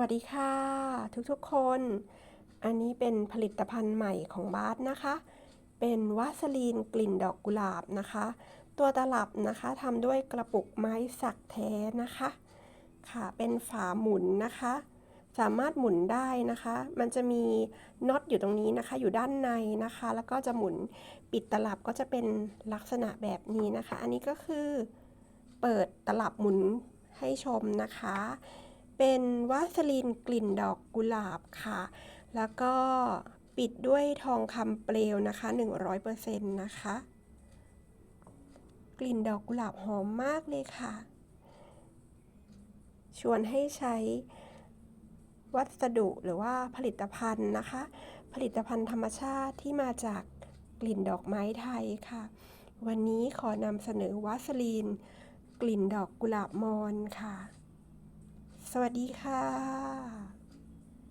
วัสดีค่ะ ทุกๆคน อันนี้เป็นผลิตภัณฑ์ใหม่ของบาสนะคะ เป็นวาสลีนกลิ่นดอกกุหลาบนะคะ ตัวตลับนะคะทำด้วยกระปุกไม้สักแท้นะคะ ค่ะเป็นฝาหมุนนะคะ สามารถหมุนได้นะคะ มันจะมีน็อตอยู่ตรงนี้นะคะ อยู่ด้านในนะคะ แล้วก็จะหมุนปิดตลับก็จะเป็นลักษณะแบบนี้นะคะ อันนี้ก็คือเปิดตลับหมุนให้ชมนะคะ เป็นวาสลีนกลิ่นดอกกุหลาบค่ะ แล้วก็ปิดด้วยทองคำเปลวนะคะ 100%นะคะ กลิ่นดอกกุหลาบหอมมากเลยค่ะ ชวนให้ใช้วัสดุหรือว่าผลิตภัณฑ์นะคะ ผลิตภัณฑ์ธรรมชาติที่มาจากกลิ่นดอกไม้ไทยค่ะ วันนี้ขอนำเสนอวาสลีน กลิ่นดอกกุหลาบมอนค่ะ สวัสดีค่ะ